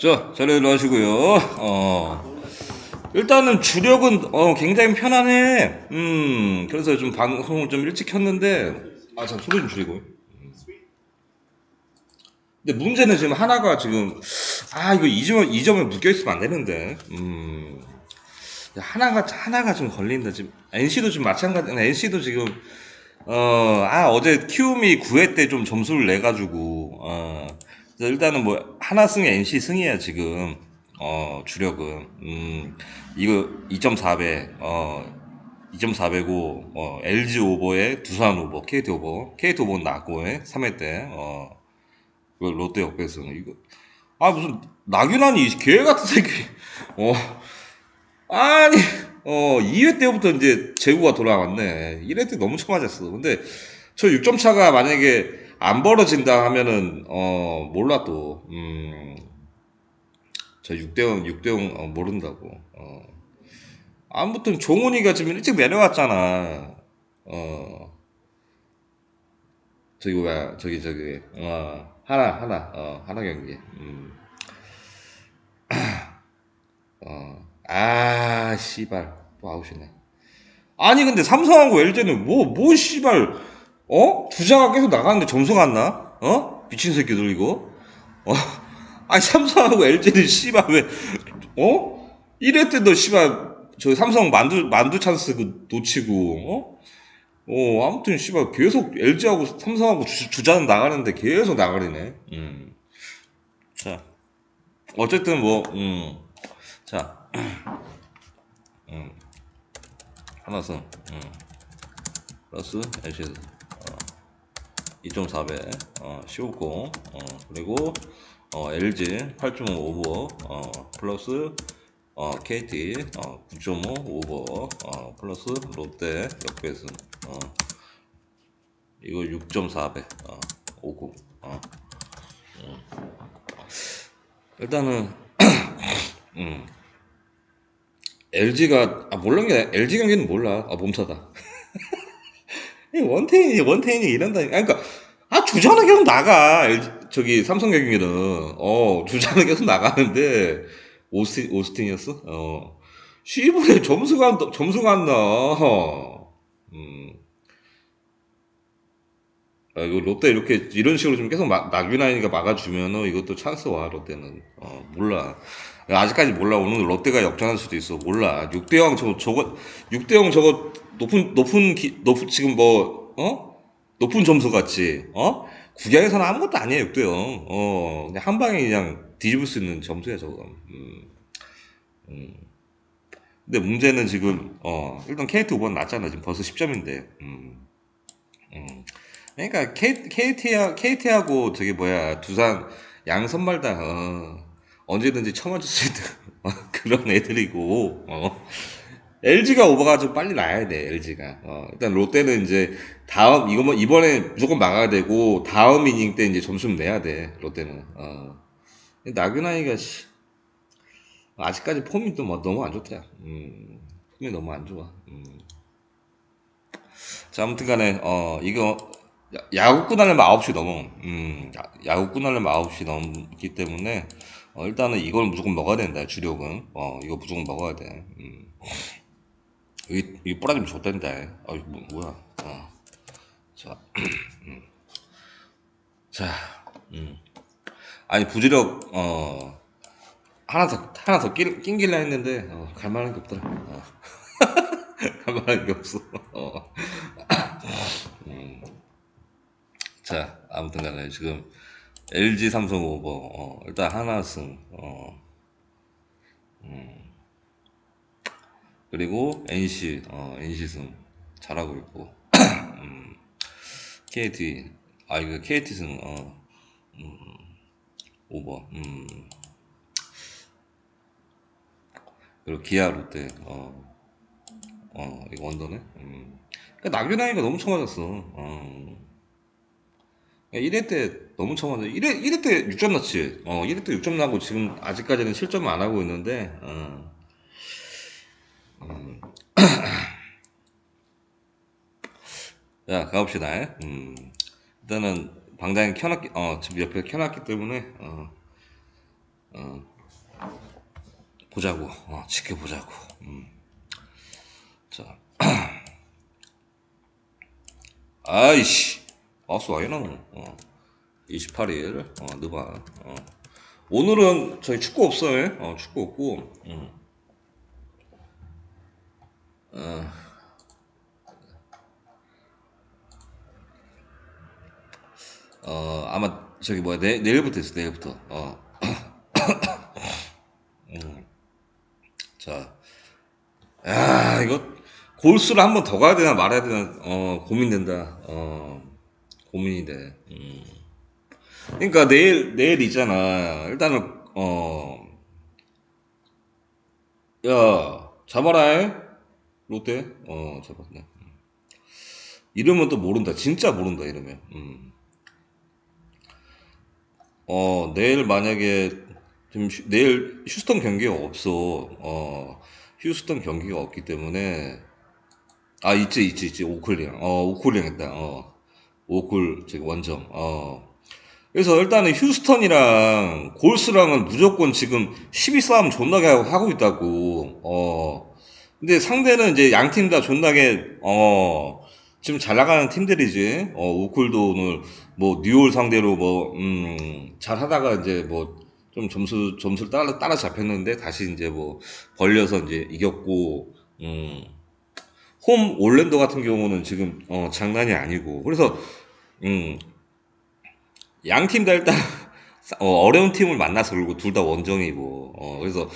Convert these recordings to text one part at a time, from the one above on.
자, 잘 일어나시고요. 어. 일단은 주력은 어, 굉장히 편안해. 음, 그래서 좀 방송을 좀 일찍 켰는데, 아, 참 소리 좀 줄이고. 음. 근데 문제는 지금 하나가 지금, 아, 이거 이 점, 이 점에 묶여 있으면 안 되는데, 음. 하나가, 하나가 좀 걸린다. 지금, NC도 지금 마찬가지, NC도 지금, 어, 아, 어제 키움이 9회 때 좀 점수를 내가지고, 어, 그래서 일단은 뭐, 하나 승 NC 승이야, 지금. 어, 주력은. 음, 이거 2.4배, 어, 2.4배고, 어, LG 오버에 두산 오버, KT 오버. KT 오버는 낮고, 3회 때, 어, 그 롯데 역배승. 이거, 아, 무슨, 낙윤환이 개 같은 새끼. 어, 아니, 어, 2회 때부터 이제 재구가 돌아왔네. 1회 때 너무 처맞았어. 근데 저 6점 차가 만약에 안 벌어진다 하면은, 어, 몰라 또. 음, 저 6대0, 6대0 어, 모른다고. 어. 아무튼 종훈이가 지금 일찍 내려왔잖아. 어. 저기 뭐야, 저기, 저기, 어, 하나, 하나, 어, 하나 경기. 음. 어, 아, 씨발. 또 아웃이네. 아니, 근데 삼성하고 LG는 뭐, 뭐, 씨발. 어? 주자가 계속 나가는데 점수가 안 나? 어? 미친 새끼들, 이거? 어? 아니, 삼성하고 LG는 씨발, 왜, 어? 1회 때도 씨발, 저 삼성 만두, 만두 찬스 그 놓치고, 어? 어, 아무튼 씨발, 계속 LG하고 삼성하고 주, 주자는 나가는데 계속 나가리네. 음. 자. 어쨌든 뭐, 음. 자. 음. 하나승, 음. 플러스 LC, 어. 2.4배, 어, 15고, 어, 그리고, 어, LG 8.5 오버, 어, 플러스, 어, KT, 어, 9.5 오버, 어, 플러스 롯데 역배승, 어, 이거 6.4배, 어, 59, 어. 음. 일단은, 음. LG가 아 몰란 게 LG 경기는 몰라 아 몸타다 이 원태인이 원태인이 이런다. 아 그러니까 아 주자는 계속 나가. 저기 삼성 경기는. 어 주자는 계속 나가는데. 오스틴 오스틴이었어? 어. 시부에 점수가 안 떠- 점수가 안 나. 음. 아, 이거 롯데 이렇게 이런 식으로 좀 계속 막 낙유나이가 막아주면은 이것도 찬스 와 롯데는. 어 몰라. 아직까지 몰라. 오늘 롯데가 역전할 수도 있어. 몰라. 6대0 저거 저거 6대0 저거 높은 높은 기, 높은 지금 뭐 어? 높은 점수 같지 어? 구경에서는 아무것도 아니야 6대0 어 그냥 한 방에 그냥 뒤집을 수 있는 점수야 저거 음. 음. 근데 문제는 지금 어 일단 KT 5번 낮잖아 지금 벌써 10점인데 음. 음. 그러니까 K, KT, KT하고 저기 뭐야 두산 양 선발 다 어, 언제든지 쳐맞을 수 있는 어, 그런 애들이고 어. LG가 오버가 좀 빨리 나야 돼 LG가 어, 일단 롯데는 이제 다음 이거 뭐 이번에 무조건 막아야 되고 다음 이닝 때 이제 점수를 내야 돼 롯데는 어. 나균아이가 씨, 아직까지 폼이 또 뭐 너무 안 좋다 음, 폼이 너무 안 좋아 음. 자 아무튼 간에 어 이거 야- 야구 끝나려면 9시 넘어. 음, 야- 야구 끝나려면 9시 넘기 때문에, 어, 일단은 이걸 무조건 먹어야 된다, 주력은. 어, 이거 무조건 먹어야 돼. 음. 이, 이 뿌라지면 좋댄다. 어, 이거 뭐, 뭐야. 어. 자, 음. 자, 음. 아니, 부지력, 어, 하나 더, 하나 더 낀, 낑길라 했는데, 어, 갈 만한 게 없더라. 어. 갈 만한 게 없어. 어. 음. 자, 아무튼 간에 지금 LG 삼성 오버, 어, 일단 하나 승, 어, 음, 그리고 NC, 어, NC 승 잘하고 있고, 음, KT, 아, 이거 KT 승, 어, 음, 오버, 음, 그리고 기아 롯데, 어, 어, 이거 원더네, 음. 그러니까 낙유나이가 너무 처맞았어, 어. 1회 때 너무 처맞아. 1회, 1회 때 6점 났지. 어, 1회 때 6점 나고 지금 아직까지는 실점 안 하고 있는데, 어. 음. 자, 가봅시다. 음. 일단은 방장이 켜놨기, 어, 지금 옆에 켜놨기 때문에, 어, 어, 보자고, 어, 지켜보자고. 음. 자, 아이씨, 아수 와이나 어, 28일, 어, 느바, 어. 오늘은 저희 축구 없어요. 어, 축구 없고, 음. 어. 어, 아마 저기 뭐야 내, 내일부터 있어 내일부터 어. 음. 자, 야 이거 골수를 한 번 더 가야 되나 말아야 되나 어 고민된다 어 고민이 돼 음. 그러니까 내일 내일 있잖아 일단은 어야 잡아라 해. 롯데 어 잡았네 이러면 또 모른다 진짜 모른다 이러면 음. 어, 내일 만약에 지금 휴- 내일 휴스턴 경기가 없어. 어, 휴스턴 경기가 없기 때문에 아, 있지, 있지, 있지. 오클이랑. 어, 오클이랑 했다. 어. 오클 저기 원정. 어. 그래서 일단은 휴스턴이랑 골스랑은 무조건 지금 12 싸움 존나게 하고 있다고. 어. 근데 상대는 이제 양 팀 다 존나게 어 지금 잘 나가는 팀들이지. 어 우쿨도 오늘 뭐 뉴올 상대로 뭐음잘 하다가 이제 뭐 좀 점수 점수를 따라 따라 잡혔는데 다시 이제 뭐 벌려서 이제 이겼고 음. 홈 올랜도 같은 경우는 지금 어 장난이 아니고 그래서 음 양 팀 다 일단 어, 려운 팀을 만나서 그리고 둘 다 원정이고 어 그래서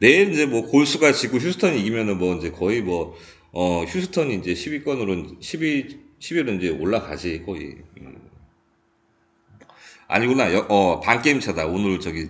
내일 이제 뭐 골수가 지고 휴스턴이 이기면은 뭐 이제 거의 뭐, 어, 휴스턴이 이제 10위권으로, 10위, 10위로 이제 올라가지, 거의. 음. 아니구나, 여- 어, 반게임 차다. 오늘 저기,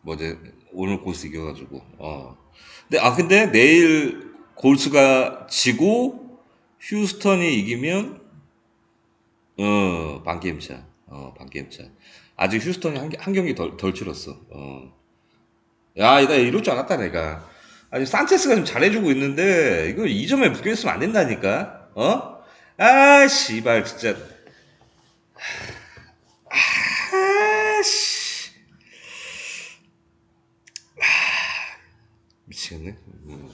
뭐지, 오늘 골수 이겨가지고, 어. 근데, 아, 근데 내일 골수가 지고 휴스턴이 이기면, 어, 반게임 차. 어, 반게임 차. 아직 휴스턴이 한, 개- 한 경기 덜, 덜 치렀어. 어. 야, 나 이럴 줄 알았다, 내가. 아니, 산체스가 좀 잘해주고 있는데, 이거 2점에 묶여있으면 안 된다니까? 어? 아, 씨발, 진짜. 아, 씨. 미치겠네. 음.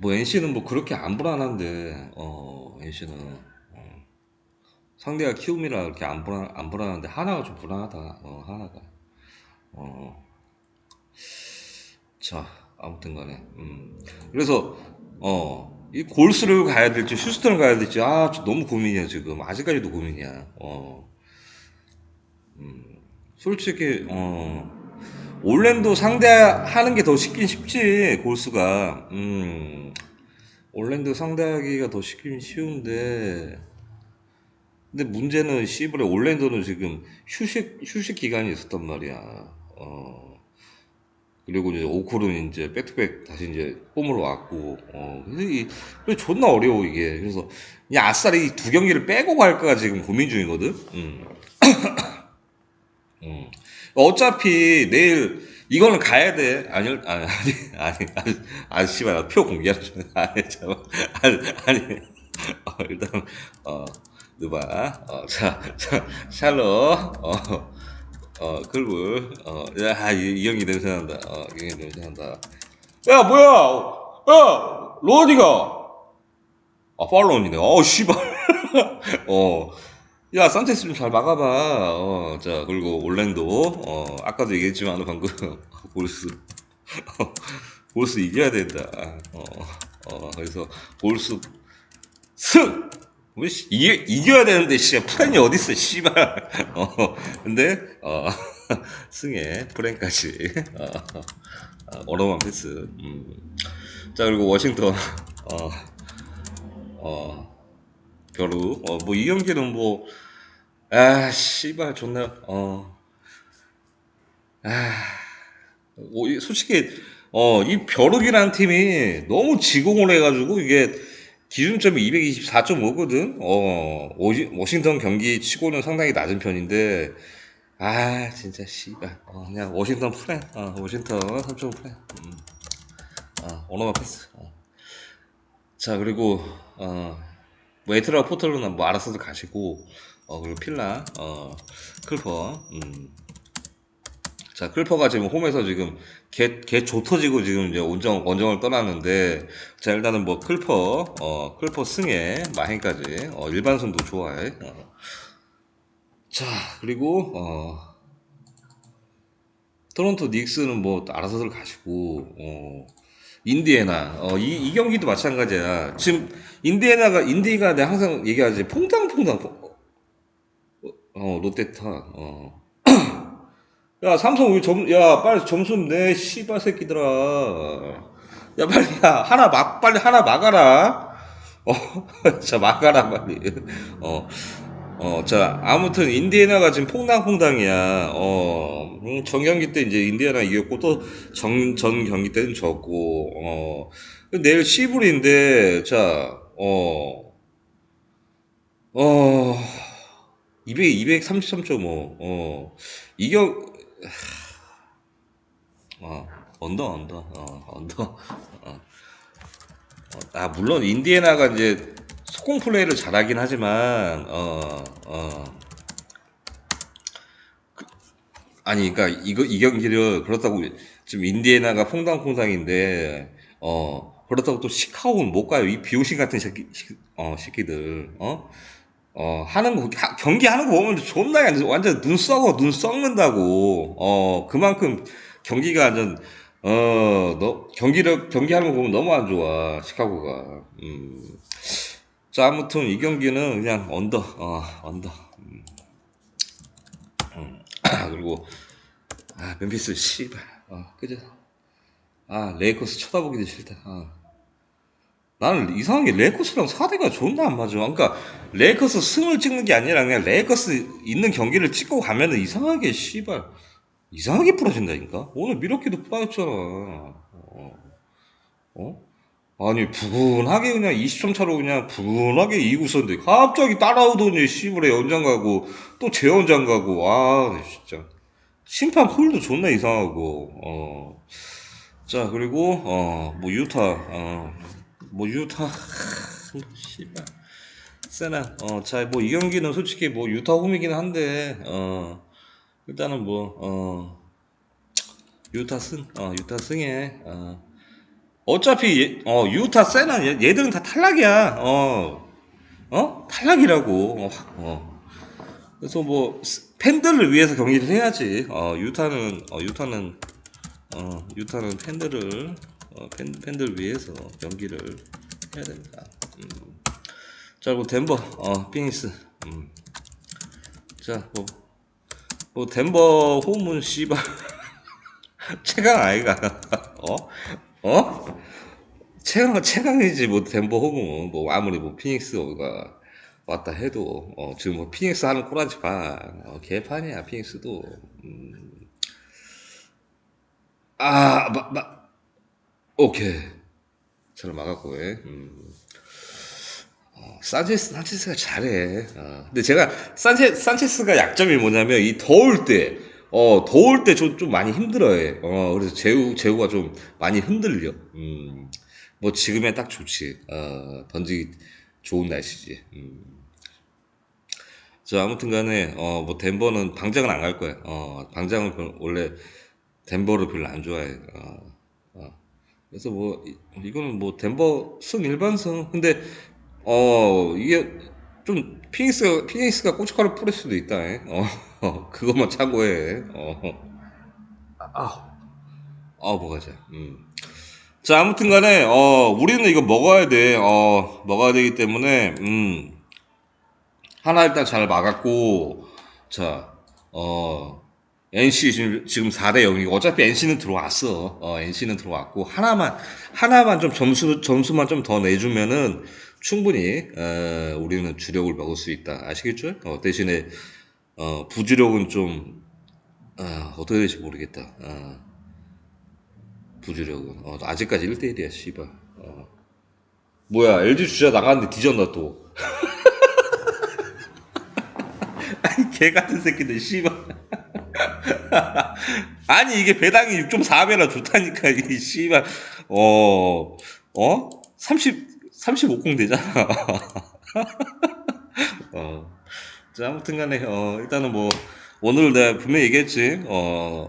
뭐, NC는 뭐 그렇게 안 불안한데, 어, NC는. 어. 상대가 키움이라 그렇게 안 불안, 안 불안한데, 하나가 좀 불안하다, 어, 하나가. 어. 자, 아무튼 간에. 음. 그래서, 어, 이 골스를 가야 될지, 휴스턴을 가야 될지, 아, 저 너무 고민이야, 지금. 아직까지도 고민이야. 어, 솔직히, 어, 올랜도 상대하는 게 더 쉽긴 쉽지, 골스가. 음, 올랜도 상대하기가 더 쉽긴 쉬운데, 근데 문제는, 씨발에 올랜도는 지금 휴식, 휴식 기간이 있었단 말이야. 어, 그리고 이제 오클은 이제 백투백 다시 이제 홈으로 왔고, 어, 근데 이, 존나 어려워, 이게. 그래서, 그냥 아싸리 이두 경기를 빼고 갈까 지금 고민 중이거든? 음, 음. 어차피 내일, 이거는 가야 돼. 아니, 아니, 아니, 아니, 아니, 씨발, 나 표 공개하는 줄. 아니, 잠깐 아니, 아니, 어, 일단, 어, 누바, 어, 자, 자, 샬롯, 어, 어, 글불, 어, 야, 이, 이 형이 냄새난다. 어, 이 형이 냄새난다. 야, 뭐야! 야! 로디가! 아, 팔로운이네. 어, 씨발. 어. 야, 산체스 좀 잘 막아봐. 어, 자, 그리고 올랜도. 어, 아까도 얘기했지만, 방금. 어, 골스 이겨야 된다. 어, 어, 그래서, 골스, 승! 왜, 씨, 이겨, 이겨야 되는데, 씨, 프렌이 어딨어, 씨발. 어, 근데, 어, 승에, 프렌까지. 어, 어, 어마어마한 패스. 음. 자, 그리고 워싱턴. 어, 어, 벼루. 어, 뭐, 이 경기는 뭐, 아, 씨발, 좋네. 어, 아, 뭐, 이- 솔직히, 어, 이 벼룩이라는 팀이 너무 지공을 해가지고, 이게 기준점이 224.5거든? 어, 워시- 워싱턴 경기 치고는 상당히 낮은 편인데, 아, 진짜, 씨발. 어, 그냥 워싱턴 프레. 어, 워싱턴 3점 프레. 음, 어, 오너마 패스. 어. 자, 그리고, 어, 뭐, 에트라 포털로는 뭐, 알아서도 가시고, 어, 그리고 필라, 어, 클퍼, 음. 자, 클퍼가 지금 홈에서 지금 개, 개 조터지고 지금 이제 원정, 원정을 떠났는데, 자, 일단은 뭐 클퍼, 어, 클퍼 승에 마행까지, 어, 일반선도 좋아해. 어. 자, 그리고, 어, 토론토 닉스는 뭐 알아서들 가시고, 어, 인디애나, 어, 이, 이 경기도 마찬가지야. 지금 인디애나가, 인디가 내가 항상 얘기하지, 퐁당퐁당, 퐁- 어, 롯데타, 어. 야, 삼성 왜 점, 야, 빨리 점수 내, 씨발 새끼들아. 야, 빨리, 야, 하나 막, 빨리 하나 막아라. 어, 자, 막아라, 빨리. 어, 어, 자, 아무튼, 인디애나가 지금 퐁당퐁당이야. 어, 음, 전 경기 때 이제 인디애나 이겼고, 또 전, 전 경기 때는 졌고, 어, 내일 시불인데, 자, 어, 어, 200, 233.5, 어, 이겨, 어, 언더, 언더, 어, 언더. 어. 어, 아, 물론 인디애나가 이제 속공 플레이를 잘하긴 하지만, 어, 어. 그- 아니, 그러니까 이거 이 경기를 그렇다고 지금 인디애나가 퐁당퐁당인데, 어, 그렇다고 또 시카고는 못 가요. 이 비용신 같은 새끼, 시- 어, 새끼들, 어? 어, 하는 거, 하- 경기 하는 거 보면 존나 완전, 눈 썩어, 눈 썩는다고. 어, 그만큼 경기가 완전, 어, 너, 경기력, 경기하는 거 보면 너무 안 좋아, 시카고가. 음. 자, 아무튼 이 경기는 그냥 언더, 어, 언더. 음. 음. 그리고, 아, 멤피스, 씨발. 어, 그죠? 아, 레이커스 쳐다보기도 싫다. 아. 나는 이상하게 레이커스랑 4대가 존나 안 맞아. 그러니까 레이커스 승을 찍는 게 아니라 그냥 레이커스 있는 경기를 찍고 가면은 이상하게 씨발 이상하게 부러진다니까. 오늘 미러키도 빠졌잖아. 어? 어? 아니 부근하게 그냥 20점 차로 그냥 부근하게 이기고 있었는데 갑자기 따라오더니 씨발에 연장 가고 또 재연장 가고 아 네, 진짜 심판 콜도 존나 이상하고 어. 자 그리고 어 뭐 유타 어 뭐 유타 뭐 씨발 세나 어자뭐 이 경기는 솔직히 뭐 유타 홈이긴 한데 어 일단은 뭐 어 유타 승 어 유타 승에 어 어차피 얘- 어 유타 세나 얘, 얘들은 다 탈락이야 어 어? 탈락이라고 어, 어. 그래서 뭐 스- 팬들을 위해서 경기를 해야지 어 유타는 어 유타는 어, 유타는 팬들을 어, 팬, 팬들 위해서 경기를 해야 됩니다. 음. 자, 그리고 덴버, 어, 피닉스. 음. 자, 뭐, 뭐 덴버 홈은 씨발 최강 아이가 어? 어? 최강 최강이지 뭐 덴버 홈은 뭐 아무리 뭐 피닉스가 왔다 해도 어, 지금 뭐 피닉스 하는 꼬라지 봐. 어, 개판이야 피닉스도. 음. 아, 마, 마, 오케이. 저를 막았고, 예. 음. 어, 산체스, 산체스가 잘해. 어. 근데 제가, 산체, 산체스가 약점이 뭐냐면, 이 더울 때, 어, 더울 때 좀, 좀 많이 힘들어해. 어, 그래서 제우, 제우가 좀 많이 흔들려. 음. 뭐, 지금에 딱 좋지. 어, 던지기 좋은 날씨지. 음. 저 아무튼 간에, 어, 뭐, 덴버는 방장은 안 갈 거야. 어, 방장은 별- 원래, 덴버를 별로 안 좋아해. 어, 어. 그래서 뭐 이- 이거는 뭐 덴버 승 일반승. 근데 어 이게 좀 피닉스가 피닉스가 고춧가루 뿌릴 수도 있다. 에. 어, 어, 그것만 참고해. 어. 아, 아 뭐가자. 음. 자 아무튼간에 어 우리는 이거 먹어야 돼. 어 먹어야 되기 때문에 음 하나 일단 잘 막았고 자 어. NC 지금, 지금 4대 0이고 어차피 NC는 들어왔어. 어, NC는 들어왔고 하나만 하나만 좀 점수 점수만 좀 더 내주면은 충분히 어, 우리는 주력을 먹을 수 있다. 아시겠죠? 어, 대신에 어, 부주력은 좀 어, 어떻게 될지 모르겠다. 어, 부주력은 어, 아직까지 1대1이야. 씨발. 어. 뭐야 LG 주자 나갔는데 뒤졌나 또. 아니 개 같은 새끼들 씨발. 아니 이게 배당이 6.4배나 좋다니까 이 씨발 어 어? 30 35공 되잖아. 어. 자, 아무튼 간에, 어, 일단은 뭐, 오늘 내가 분명히 얘기했지, 어,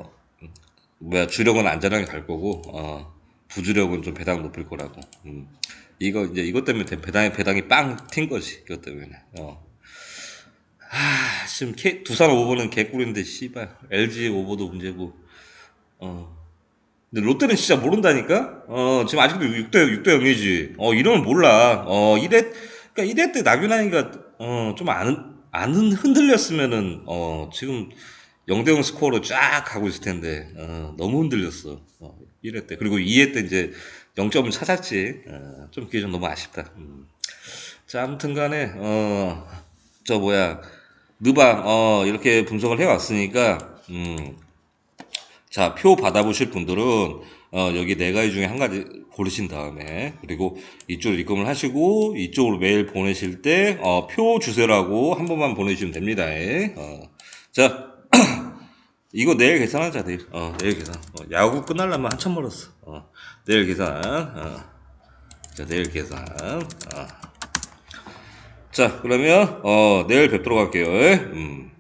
뭐야, 주력은 안전하게 갈 거고, 어, 부주력은 좀 배당 높일 거라고. 음. 이거, 이제 이것 때문에 배- 배당이, 배당이 빵 튄 거지, 이것 때문에. 어. 하, 지금 K, 두산 오버는 개꿀인데, 씨발. LG 오버도 문제고, 어. 근데 롯데는 진짜 모른다니까? 어, 지금 아직도 6대, 6대 0이지. 어, 이러면 몰라. 어, 1회, 그니까 1회 때 나균환이가, 어, 좀 안, 안 흔- 흔들렸으면은, 어, 지금 0대 0 스코어로 쫙 가고 있을 텐데, 어, 너무 흔들렸어. 어, 1회 때. 그리고 2회 때 이제 0점을 찾았지. 어, 좀 그게 좀 너무 아쉽다. 음. 자, 아무튼 간에, 어, 저 뭐야, 느방, 어, 이렇게 분석을 해왔으니까, 음, 자, 표 받아보실 분들은 어, 여기 네 가지 중에 한 가지 고르신 다음에 그리고 이쪽으로 입금을 하시고 이쪽으로 메일 보내실 때 어, 표 주세요라고 한 번만 보내주시면 됩니다. 예. 어, 자, 이거 내일 계산하자 내일. 어, 내일 계산. 어, 야구 끝나려면 한참 멀었어. 어, 내일 계산. 어. 자, 내일 계산. 어. 자, 그러면 어, 내일 뵙도록 할게요. 예. 음.